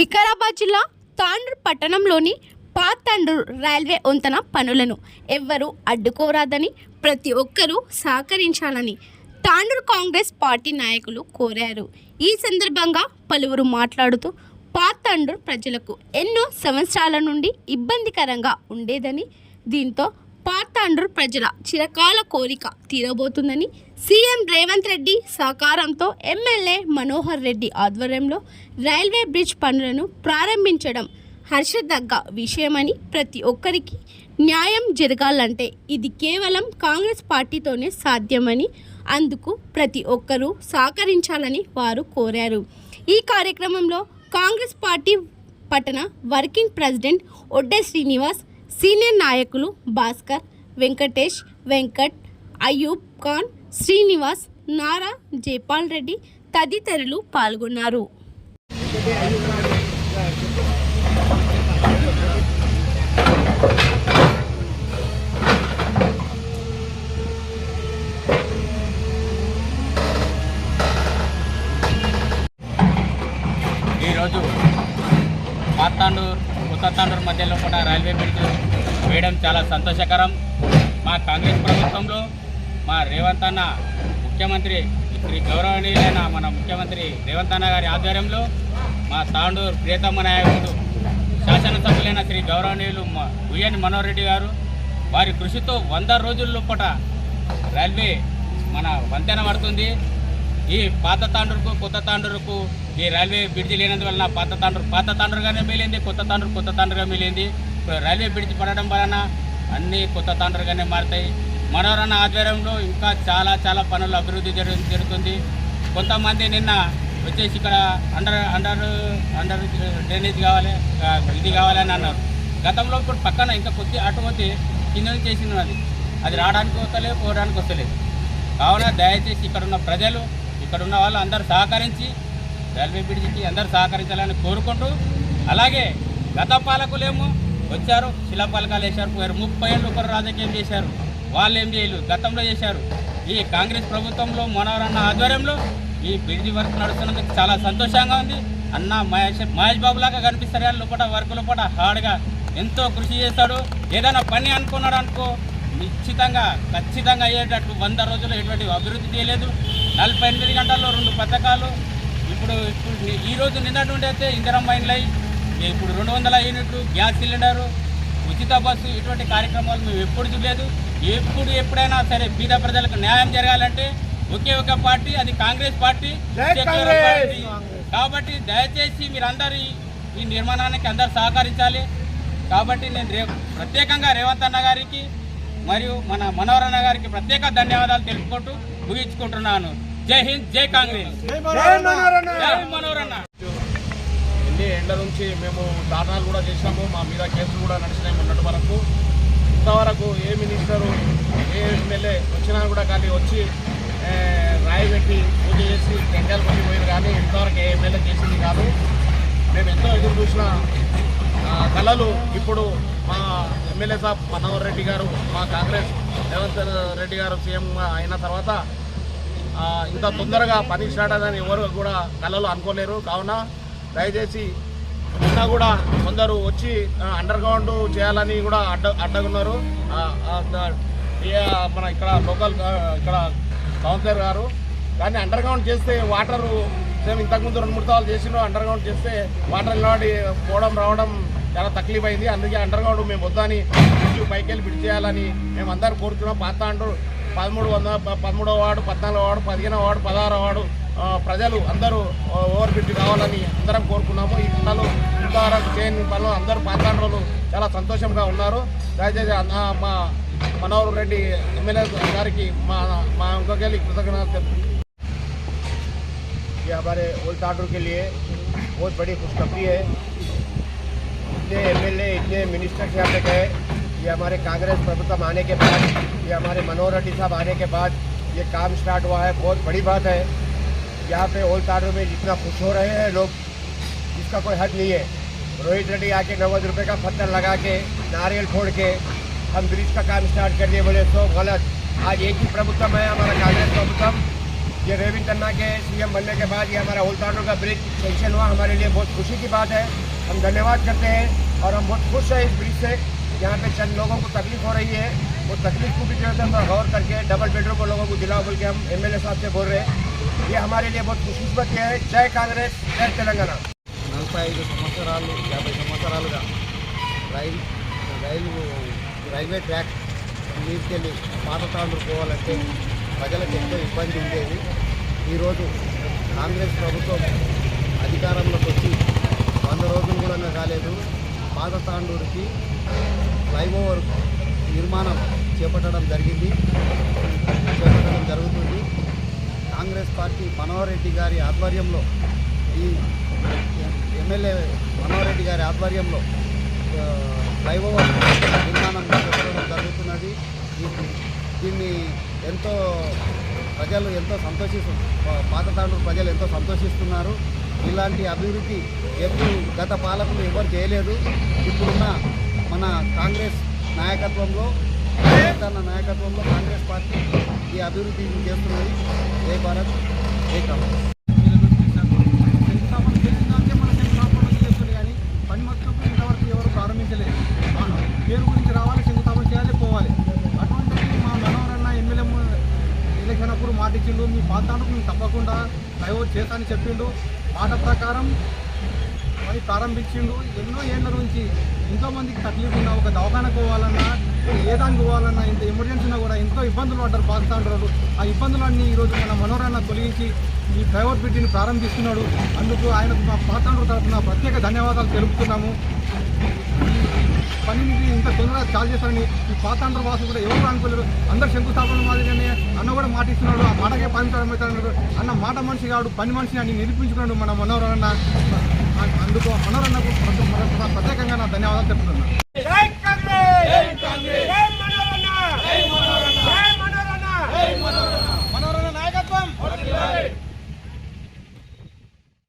వికారాబాద్ జిల్లా తాండూర్ పట్టణంలోని పాతండూర్ రైల్వే వంతెన పనులను ఎవ్వరూ అడ్డుకోరాదని ప్రతి ఒక్కరూ సహకరించాలని తాండూర్ కాంగ్రెస్ పార్టీ నాయకులు కోరారు. ఈ సందర్భంగా పలువురు మాట్లాడుతూ పాతండూర్ ప్రజలకు ఎన్నో సంవత్సరాల నుండి ఇబ్బందికరంగా ఉండేదని దీంతో పాతాండ్రు ప్రజల చిరకాల కోరిక తీరబోతుందని సీఎం రేవంత్ రెడ్డి సహకారంతో ఎమ్మెల్యే మనోహర్ రెడ్డి ఆధ్వర్యంలో రైల్వే బ్రిడ్జ్ పనులను ప్రారంభించడం హర్షదగ్గ విషయమని ప్రతి ఒక్కరికి న్యాయం జరగాలంటే ఇది కేవలం కాంగ్రెస్ పార్టీతోనే సాధ్యమని అందుకు ప్రతి ఒక్కరూ సహకరించాలని వారు కోరారు. ఈ కార్యక్రమంలో కాంగ్రెస్ పార్టీ పట్టణ working president Odde Srinivas senior నాయకులు భాస్కర్ వెంకటేష్ వెంకట్ అయూబ్ ఖాన్ శ్రీనివాస్ నారా జైపాల్ రెడ్డి తదితరులు పాల్గొన్నారు. ఈరోజు మార్తాండూరు ఉత్తర తాండూరు మధ్యలో కూడా రైల్వే బ్రిడ్జ్ వేయడం చాలా సంతోషకరం. మా కాంగ్రెస్ ప్రభుత్వంలో మా రేవంత్ అన్న ముఖ్యమంత్రి శ్రీ గౌరవనీయులైన మన ముఖ్యమంత్రి రేవంత్ అన్న గారి ఆధ్వర్యంలో మా తాండూరు ప్రియతమ్మ నాయకుడు శాసనసభ్యులైన శ్రీ గౌరవనీయులు ఉయ్యని మనోహర్ రెడ్డి గారు వారి కృషితో వంద రోజుల లోపట రైల్వే మన వంతెన పడుతుంది. ఈ పాత తాండ్రుకు కొత్త తాండూరుకు ఈ రైల్వే బ్రిడ్జి లేనందువలన పాత తాండూరు పాత తాండూరుగానే మిగిలింది కొత్త తాండ్రు కొత్త తాండ్రుగా మిగిలింది రైల్వే బ్రిడ్జి పడడం వలన అన్నీ కొత్త తాండ్రుగానే మారుతాయి. మనోరణ ఆధ్వర్యంలో ఇంకా చాలా చాలా పనులు అభివృద్ధి జరుగు జరుగుతుంది. కొంతమంది నిన్న వచ్చేసి ఇక్కడ అండర్ అండర్ అండర్ డ్రైనేజ్ కావాలి ఇది కావాలని అన్నారు. గతంలో ఇప్పుడు పక్కన ఇంకా కొద్ది అటు పోతే కింద చేసింది అది అది రావడానికి వస్తలేదు పోవడానికి వస్తలేదు. కావున దయచేసి ఇక్కడ ఉన్న ప్రజలు ఇక్కడ ఉన్న వాళ్ళు అందరూ సహకరించి రైల్వే బ్రిడ్జికి అందరూ సహకరించాలని కోరుకుంటూ అలాగే గత పాలకులేమో వచ్చారు శిలాపలకాలు వేశారు పోయారు. ముప్పై ఏళ్ళు ఒకరు రాజకీయం చేశారు. వాళ్ళు ఏం చేయలేదు. గతంలో చేశారు. ఈ కాంగ్రెస్ ప్రభుత్వంలో మనోరన్న ఆధ్వర్యంలో ఈ బ్రిడ్జి వర్క్ నడుస్తున్నందుకు చాలా సంతోషంగా ఉంది. అన్న మహేష్ మహేష్ బాబు లాగా కనిపిస్తారు కానీ లోపల వర్క్ లోపల హార్డ్గా ఎంతో కృషి చేస్తాడు. ఏదైనా పని అనుకున్నాడు అనుకో నిశ్చితంగా ఖచ్చితంగా అయ్యేటట్టు వంద రోజులు ఎటువంటి అభివృద్ధి చేయలేదు. నలభై ఎనిమిది గంటల్లో రెండు పథకాలు. ఇప్పుడు ఇప్పుడు ఈ రోజు నిన్నటి నుండి అయితే ఇందిరమ్మ ఇండ్లై ఇప్పుడు రెండు వందల యూనిట్లు గ్యాస్ సిలిండరు ఉచిత బస్సు ఇటువంటి కార్యక్రమాలు మేము ఎప్పుడు చూడలేదు. ఎప్పుడు ఎప్పుడైనా సరే బీద ప్రజలకు న్యాయం జరగాలంటే ఒకే ఒక పార్టీ అది కాంగ్రెస్ పార్టీ కాబట్టి దయచేసి మీరందరూ ఈ- నిర్మాణానికి అందరు సహకరించాలి. కాబట్టి నేను ప్రత్యేకంగా రేవంత్ అన్న గారికి మరియు మన మనోహరణ గారికి ప్రత్యేక ధన్యవాదాలు తెలుపుకుంటూ ముగించుకుంటున్నాను. జై హింద్ జై కాంగ్రెస్! జై మనోహరణ ఎన్ని ఎండ్ల నుంచి మేము దారుణాలు కూడా చేసినాము మా మీద కేసులు కూడా నడిచినాయి మొన్నటి వరకు. ఇంతవరకు ఏ మినిస్టరు ఏ ఎమ్మెల్యే వచ్చినా కూడా కానీ వచ్చి ఏ, రాయి పెట్టి పూజ చేసి టెంకాయలు కొట్టి కానీ ఇంతవరకు ఏ ఎమ్మెల్యే చేసింది కాదు. మేము ఎంతో ఎదురు చూసిన కళలు ఇప్పుడు మా ఎమ్మెల్యే సాబ్ మనోహర్ రెడ్డి గారు మా కాంగ్రెస్ రేవంత్ రెడ్డి గారు సీఎం అయిన తర్వాత ఇంత తొందరగా పని స్టార్ట్ అదని ఎవరు కూడా కళలు అనుకోలేరు. కావున దయచేసి నిన్న కూడా కొందరు వచ్చి అండర్ గ్రౌండ్ చేయాలని కూడా అడ్డ అడ్డగున్నారు. మన ఇక్కడ లోకల్ ఇక్కడ కౌన్సిలర్ గారు. కానీ అండర్ గ్రౌండ్ చేస్తే వాటరు మేము ఇంతకుముందు రెండు మూడు సార్లు చేసినాం అండర్ గ్రౌండ్ చేస్తే వాటర్ నిలబడి పోవడం రావడం చాలా తక్లీఫ్ అయింది అందుకే అండర్ గ్రౌండ్ మేము వద్దని పైకి వెళ్ళి బిడ్ చేయాలని మేము అందరూ కోరుతున్నాం పాత అంటూ పదమూడు వందల పదమూడవ వాడు పద్నాలుగో వాడు పదిహేనవ వాడు పదహారో వాడు ప్రజలు అందరూ ఆ, ఓవర్ బ్రిడ్జ్ కావాలని అందరం కోరుకున్నాము ఈ పనులు ఇంతవరకు చేయని పనులు అందరూ పాతాండ్రులు చాలా సంతోషంగా ఉన్నారు దయచేసి అన్న మా మనోహర్ రెడ్డి ఎమ్మెల్యే గారికి మా మా ఇంకొకరి కృతజ్ఞత తెలుపుతున్నాను. ये हमारे ओल्ड टाडर के लिए बहुत बड़ी खुशखबरी है इतने एमएलए इतने मिनिस्टर्स यहाँ पे गए ये हमारे कांग्रेस प्रभुत्व आने के बाद ये हमारे मनोहर रेड्डी साहब आने के बाद ये काम स्टार्ट हुआ है बहुत बड़ी बात है यहाँ पे ओल्ड टाडर में जितना खुश हो रहे हैं लोग, इसका कोई हद नहीं है। रोहित रेड्डी आके नब्बे रुपये का पत्थर लगा के, नारियल फोड़ के, हम ब्रिज का काम स्टार्ट कर दिए बोले तो गलत। आज एक ही प्रभुत्व है, हमारा कांग्रेस प्रभुत्व। ये रेविंद तन्ना के सीएम बनने के बाद ये हमारा होलताडो का ब्रिज सेंक्शन हुआ, हमारे लिए बहुत खुशी की बात है। हम धन्यवाद करते हैं और हम बहुत खुश हैं इस ब्रिज से। यहाँ पे चंद लोगों को तकलीफ़ हो रही है, वो तकलीफ़ को भी जो है गौर करके डबल बेडरूम को लोगों को दिलाओ बोल के हम एमएलए साहब से बोल रहे हैं। ये हमारे लिए बहुत खुशकिस्मत है जय कांग्रेस जय तेलंगाना నలభై ఐదు సంవత్సరాలు యాభై సంవత్సరాలుగా రైలు రైలు రైల్వే ట్రాక్ మీదకెళ్ళి పాతతాండ్రు పోవాలంటే ప్రజలకు ఎంతో ఇబ్బంది ఉండేది ఈరోజు కాంగ్రెస్ ప్రభుత్వం అధికారంలోకి వచ్చి వంద రోజులు కూడా కాలేదు పాతతాండూరుకి ఫ్లైఓవర్ నిర్మాణం చేపట్టడం జరిగింది చేపట్టడం జరుగుతుంది కాంగ్రెస్ పార్టీ మనోహరెడ్డి గారి ఆధ్వర్యంలో ఈ ఎమ్మెల్యే మనోహర్రెడ్డి గారి ఆధ్వర్యంలో ఫ్లైఓవర్ నిర్మాణం చేపట్టడం జరుగుతున్నది. దీన్ని ఎంతో ప్రజలు ఎంతో సంతోషిస్తు పాతతాండ్రు ప్రజలు ఎంతో సంతోషిస్తున్నారు. ఇలాంటి అభివృద్ధి ఎప్పుడు గత పాలకులు ఎవరు చేయలేదు. ఇప్పుడున్న మన కాంగ్రెస్ నాయకత్వంలో తన నాయకత్వంలో కాంగ్రెస్ పార్టీ ఈ అభివృద్ధి చేస్తున్నది. జై భారత్ జై కాంగ్రెస్. శంకుస్థాపన చేసిందంటే మన శంకుస్థాపన చేస్తుంది కానీ పని మొత్తం ఇంతవరకు ఎవరు ప్రారంభించలేదు పేరు గురించి రావాలి శంకుస్థాపన చేయాలి పోవాలి అటువంటిది మా మనోహరన్న ఎమ్మెల్యే ఎలక్షన్ అప్పుడు మాట ఇచ్చిండు మీ పాతానికి మేము తప్పకుండా డ్రైవర్ చేస్తానని చెప్పిండు మాట ప్రకారం మరి ప్రారంభించిండు. ఎన్నో ఏళ్ళ నుంచి ఎంతోమందికి తక్లీఫ్ ఉన్నా ఒక దవాఖానకు పోవాలన్నా ఏ దానికి పోవాలన్నా ఇంత ఎమర్జెన్సీ ఉన్నా కూడా ఎంతో ఇబ్బందులు పడ్డారు పాకిస్తాన్ ఆ ఇబ్బందులన్నీ ఈరోజు మన మనోరణ తొలగించి ఈ ప్రైవేట్ బిడ్డని ప్రారంభిస్తున్నాడు. అందుకు ఆయనకు మా పాతాండ్రు తరఫున ప్రత్యేక ధన్యవాదాలు తెలుపుతున్నాము. ఈ పనిని ఇంత తొందరగా చాలు చేస్తారని ఈ పాతాంధ్ర వాసులు కూడా ఎవరు అనుకోలేరు అందరు శంకుస్థాపన మాదిరిగానే అన్న కూడా మాటిస్తున్నాడు ఆ మాటకే పని ప్రారంభిస్తాడు అన్న మాట మనిషి కాడు పని మనిషి అని నిరూపించుకున్నాడు మన మనోరణ అందుకు మనోహరన్నకు ప్రత్యేకంగా నా ధన్యవాదాలు చెప్తున్నాను ಕಾಂಗ್ರೆಸ್